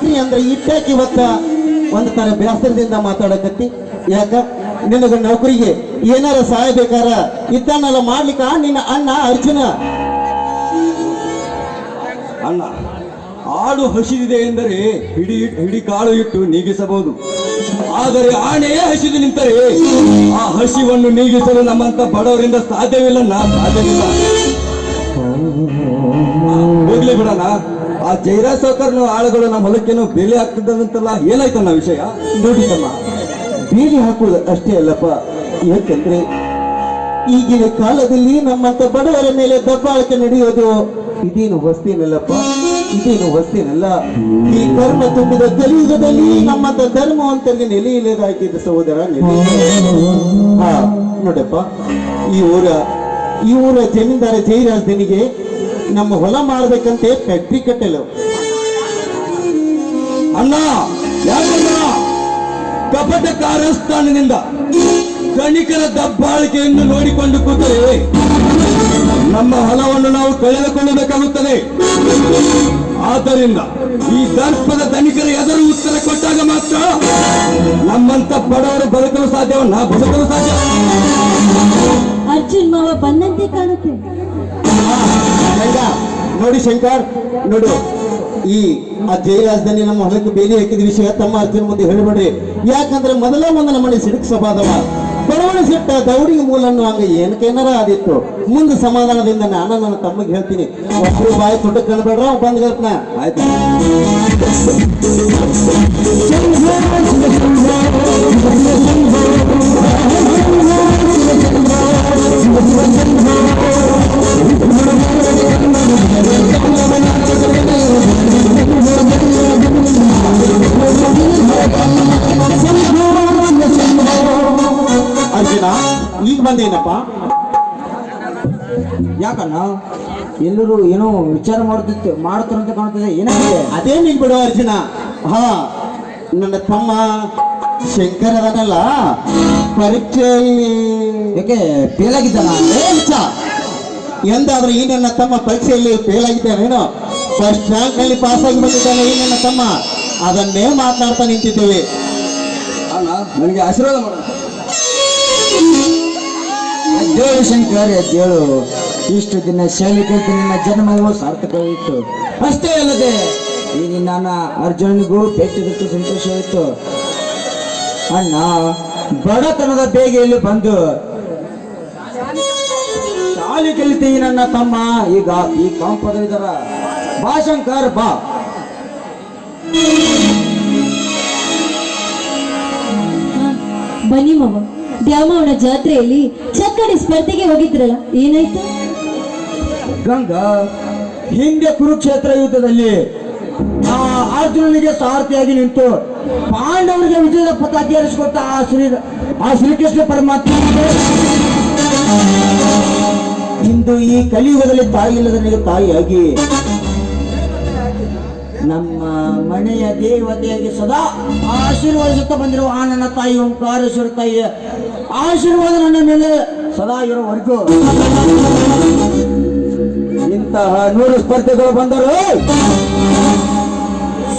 ನೌಕರಿ ಅಂದ್ರೆ ಇಟ್ಟಾಕಿ ಇವತ್ತ ಒಂದು ತರ ಬೇಸರದಿಂದ ಮಾತಾಡಕತ್ತಿ. ಯಾಕ? ನಿನಗ ನೌಕರಿಗೆ ಏನಾರ ಸಹಾಯ ಬೇಕಾರ? ಇದ್ದನ್ನೆಲ್ಲ ಮಾಡ್ಲಿಕ್ಕ ನಿನ್ನ ಅಣ್ಣ ಅರ್ಜುನ. ಅಣ್ಣ ಆಡು ಹಸಿದಿದೆ ಎಂದರೆ ಹಿಡಿ ಹಿಡಿ ಕಾಳು ಇಟ್ಟು ನೀಗಿಸಬಹುದು. ಆದರೆ ಆನೆಯೇ ಹಸಿದು ನಿಂತರೆ. ಆ ಹಸಿವನ್ನು ನೀಗಿಸಲು ನಮ್ಮಂತ ಬಡವರಿಂದ ಸಾಧ್ಯವಿಲ್ಲ, ನಾ ಸಾಧ್ಯವಿಲ್ಲ. ಹೋಗ್ಲಿ ಬಿಡಣ. ಆ ಜೈರಾ ಸೌಕರ್ನ ಆಳುಗಳು ನಮ್ಮ ಹೊಲಕ್ಕೇನು ಬೆಲೆ ಆಗ್ತಿದ್ದಂತಲ್ಲ ಏನಾಯ್ತಣ್ಣ ವಿಷಯ? ನೋಡಿ ತಮ್ಮ, ಬೇಲಿ ಹಾಕುವುದು ಅಷ್ಟೇ ಅಲ್ಲಪ್ಪ. ಯಾಕಂದ್ರೆ ಈಗಿನ ಕಾಲದಲ್ಲಿ ನಮ್ಮಂತ ಬಡವರ ಮೇಲೆ ದಬ್ಬಾಳಿಕೆ ನಡೆಯೋದು ಇದೇನು ವಸ್ತಿನಲ್ಲಪ್ಪ? ಇದೇನು ವಸ್ತಿನಲ್ಲ? ಈ ಕರ್ಮ ತುಂಬಿದ ಕಲಿಯುಗದಲ್ಲಿ ನಮ್ಮಂತ ಧರ್ಮ ನೆಲೆ ಇಲ್ಲದಾಗಿದೆ ಸಹೋದರ ನೆಲೆ. ಹಾ, ನೋಡಪ್ಪ, ಈ ಊರ ಈ ಜಮೀನ್ದಾರ ಜೈರಾಜನಿಗೆ ನಮ್ಮ ಹೊಲ ಮಾಡ್ಬೇಕಂತೆ ಫ್ಯಾಕ್ಟ್ರಿ ಕಟ್ಟಲು. ಅಲ್ಲ ಕಪಟ ಕಾರಸ್ಥಾನದಿಂದ ಕಣಿಕರ ದಬ್ಬಾಳಿಕೆಯನ್ನು ನೋಡಿಕೊಂಡು ಕೂತರೆ ನಮ್ಮ ಹೊಲವನ್ನು ನಾವು ಕಳೆದುಕೊಳ್ಳಬೇಕಾಗುತ್ತದೆ. ಆದ್ದರಿಂದ ಈ ದರ್ಪದ ಧನಿಕರ ಎದುರು ಉತ್ತರ ಕೊಟ್ಟಾಗ ಮಾತ್ರ ನಮ್ಮಂತ ಬಡವರು ಬದುಕಲು ಸಾಧ್ಯವನ್ನ ಬದುಕಲು ಸಾಧ್ಯ ಮಾವ ಬಂದಂತೆ ಕಾಣುತ್ತೆ. ನೋಡಿ ಶಂಕರ್, ನೋಡು, ಈ ಆ ಜಯರಾಜಧಾನಿ ನಮ್ಮ ಹೊಲಕ್ಕೆ ಬೇಲಿ ಹಾಕಿದ ವಿಷಯ ತಮ್ಮ ಅರ್ಜುನ ಮುಂದೆ ಹೇಳಬೇಡ್ರಿ. ಯಾಕಂದ್ರೆ ಮೊದಲ ಒಂದು ನಮ್ಮನೆ ಸಿಡಕ್ ಸಭಾದವ ಬರವಣ ಸಿಟ್ಟ ದೌಡಿಗೆ ಮೂಲನ್ನು ಹಂಗ ಏನಕ್ಕೇನಾರ ಆದಿತ್ತು. ಮುಂದೆ ಸಮಾಧಾನದಿಂದ ನಾನು ನನ್ನ ತಮ್ಮಗೆ ಹೇಳ್ತೀನಿ. ಒಬ್ರು ಬಾಯಿ ತೊಟ್ಟು ಕಳ್ಬೇಡ್ರ ಬಂದ್ ಹೇಳ್ತನ. ಆಯ್ತು. ಈಗ ಏನಪ್ಪ? ಯಾಕಣ್ಣ? ಎಲ್ಲರೂ ಏನೋ ವಿಚಾರ ಮಾಡುತ್ತಿತ್ತು ಮಾಡುತ್ತಾರಂತ ಕಾಣ್ತದೆ ಏನಾಗಿದೆ ಅದೇ ನೀನ್ ಬಿಡು ಅರ್ಜುನ. ಹಾ. ನನ್ನ ತಮ್ಮ ಶಂಕರ್ ಅದನಲ್ಲ ಪರೀಕ್ಷೆಯಲ್ಲಿ ಯಾಕೆ ಫೇಲ್ ಆಗಿದ್ದಾನ ಎಂದಾದ್ರೆ ಈ ನನ್ನ ತಮ್ಮ ಪರೀಕ್ಷೆಯಲ್ಲಿ ಫೇಲ್ ಆಗಿದ್ದಾನೇನೋ ಫಸ್ಟ್ ರ್ಯಾಂಕ್ನಲ್ಲಿ ಪಾಸ್ ಆಗಿ ಬಂದಿದ್ದಾನೆ ಈ ನನ್ನ ತಮ್ಮ. ಅದನ್ನೇ ಮಾತನಾಡ್ತಾ ನಿಂತಿದ್ದೇವೆ. ಅಣ್ಣ ನನಗೆ ಆಶೀರ್ವಾದ ಮಾಡ. ಎದ್ದೇಳು ಶಂಕರ್ ಎದ್ದೇಳು ಇಷ್ಟು ದಿನ ನಿಮ್ಮ ನಿನ್ನ ಜನ್ಮವು ಸಾರ್ಥಕವಾಯಿತು. ಅಷ್ಟೇ ಅಲ್ಲದೆ ಈ ನಿನ್ನ ಅರ್ಜುನನಿಗೂ ಸಂತೋಷ ಸಂತೋಷವಾಯಿತು ಅಣ್ಣ, ಬಡತನದ ಬೇಗೆಯಲ್ಲಿ ಬಂದು, ಶಾಲೆ ಕಲಿತು ನನ್ನ ತಮ್ಮ. ಈಗ ಈ ಕಾಂಪದವಿದರ ಬಾ ಶಂಕರ್, ಬಾ. ಬನ್ನಿ ಮಾವ. ದ್ಯಾಮವ್ವನ ಜಾತ್ರೆಯಲ್ಲಿ ಚಕ್ಕಡಿ ಸ್ಪರ್ಧೆಗೆ ಹೋಗಿದ್ರಲ್ಲ, ಏನಾಯ್ತು? ಗಂಗಾ ಹಿಂದೆ ಕುರುಕ್ಷೇತ್ರ ಯುದ್ಧದಲ್ಲಿ ಆ ಅರ್ಜುನನಿಗೆ ಸಾರಥಿಯಾಗಿ ನಿಂತು ಪಾಂಡವರಿಗೆ ವಿಜಯದ ಪಥ ಏರಿಸಿಕೊಟ್ಟ ಆ ಶ್ರೀ, ಆ ಶ್ರೀಕೃಷ್ಣ ಪರಮಾತ್ಮ. ಇಂದು ಈ ಕಲಿಯುಗದಲ್ಲಿ ತಾಯಿ ಇಲ್ಲದನಿಗೆ ತಾಯಿಯಾಗಿ ನಮ್ಮ ಮನೆಯ ದೇವತೆಯಾಗಿ ಸದಾ ಆಶೀರ್ವದಿಸುತ್ತಾ ಬಂದಿರುವ ಆ ನನ್ನ ತಾಯಿ ಓಂಕಾರೇಶ್ವರ ತಾಯಿಯ. ಆಶೀರ್ವಾದ ನನ್ನ ಮೇಲೆ ಸದಾ ಇರೋವರೆಗೂ ಇಂತಹ ನೂರು ಸ್ಪರ್ಧೆಗಳು ಬಂದರು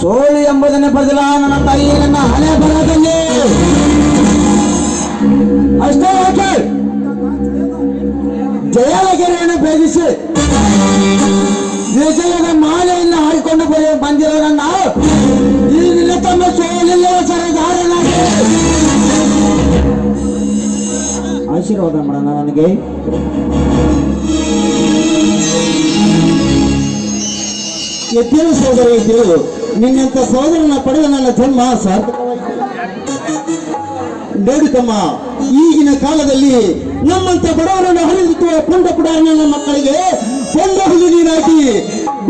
ಸೋಳು ಎಂಬುದನ್ನೇ ಬರೆದಿಲ್ಲ ನನ್ನ ತಾಯಿ ನನ್ನ ಹಣೆ ಬರದಲ್ಲಿ ಅಷ್ಟೇ ಯಾಕೆ? ಜಯಲಗಿರಿಯನ್ನು ಭೇದಿಸಿ ವಿಜಯದ ಮಾಲೆಯನ್ನು ಹಾಡಿಕೊಂಡು ಬಂದಿರೋ ನಿನ್ನ ಆಶೀರ್ವಾದ ಮಾಡೋಣ ನನಗೆ. ಎದ್ದೇಳು ಸೋದರ ಎದ್ದೇಳು ನಿನ್ನಂತ ಸೋದರನ ಪಡೆದ ನನ್ನ ಜನ್ಮ ಸಾರ್ಥಕವಾಯಿತು ನೋಡಿ ಈಗಿನ ಕಾಲದಲ್ಲಿ ನಮ್ಮಂತ ಬಡವರನ್ನು ಹರಿದುತ್ತುವ ಪುಂಡ ಪುಡಾರನ ಮಕ್ಕಳಿಗೆ ಹುಲಿ ನೀರಾಗಿ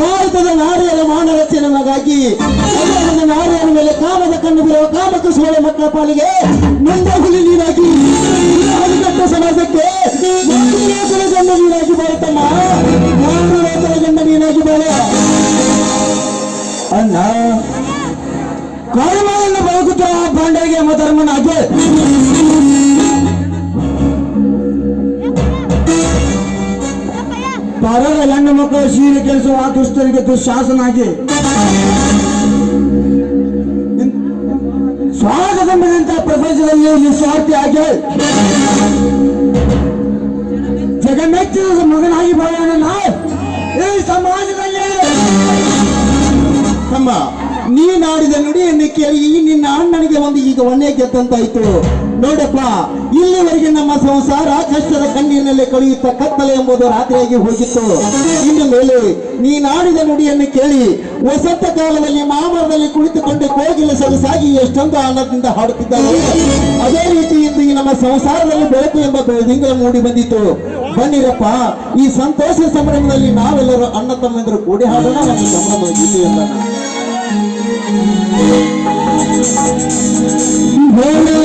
ಭಾರತದ ನಾರಿಯರ ಮಾನ ರಚನೆ ಮಗಾಗಿ ನಾರಿಯರ ಮೇಲೆ ಕಾಮದ ಕಣ್ಣು ಬಿರುವ ಸೋಳೆ ಮಕ್ಕಳ ಪಾಲಿಗೆ ನಂದ ಹುಲಿ ನೀರಾಗಿ ಸಮಾಜಕ್ಕೆ ನೀರಾಗಿ ಬಾರತಮ್ಮ. ನೇಮಕ ಶೀಲ ಕೆಲಸವು ಆ ದುಷ್ಟರಿಗೆ ದುಶಾಸನಾಗಿ ಸ್ವಾಗತಂಬಂತಹ ಪ್ರಪಂಚದಲ್ಲಿ ನಿಸ್ವಾರ್ಥಿ ಆಗಿ ಜಗನ್ಮೆಚ್ಚಿನ ಮಗನಾಗಿ ಬಾಳೋಣ ನಾವು ಈ ಸಮಾಜದಲ್ಲಿ ತಮ್ಮ ನೀನಾಡಿದ ನುಡಿಯನ್ನು ಕೇಳಿ, ಈ ನಿನ್ನ ಅಣ್ಣನಿಗೆ ಒಂದು ಈಗ ಒಂದೇ ಗೆದ್ದಂತಾಯ್ತು. ನೋಡಪ್ಪ, ಇಲ್ಲಿವರೆಗೆ ನಮ್ಮ ಸಂಸಾರ ಕಷ್ಟದ ಕಣ್ಣಿನಲ್ಲಿ ಕಳೆಯುತ್ತ ಕತ್ತಲೆ ಎಂಬುದು ರಾತ್ರಿಯಾಗಿ ಹೋಗಿತ್ತು. ಇನ್ನು ಮೇಲೆ ನೀನಾಡಿದ ನುಡಿಯನ್ನು ಕೇಳಿ, ವಸಂತ ಕಾಲದಲ್ಲಿ, ಮಾಮರದಲ್ಲಿ ಕುಳಿತುಕೊಂಡು ಕೋಗಿಲ ಸೊಗಸಾಗಿ ಎಷ್ಟೊಂದು ಆನಂದದಿಂದ ಹಾಡುತ್ತಿದ್ದಾರೆ ಅದೇ ರೀತಿ ಇಂದು ಈ ನಮ್ಮ ಸಂಸಾರದಲ್ಲಿ ಬೆಳಕು ಎಂಬ ಬೆಳದಿಂಗಳ ಮೂಡಿ ಬಂದಿತ್ತು. ಬನ್ನಿರಪ್ಪ, ಈ ಸಂತೋಷ ಸಂಭ್ರಮದಲ್ಲಿ ನಾವೆಲ್ಲರೂ ಅಣ್ಣ ತಮ್ಮಂದರು ಕೂಡಿ ಹಾಡೋಣ, ನಮ್ಮ ಸಂಭ್ರಮ ভোলা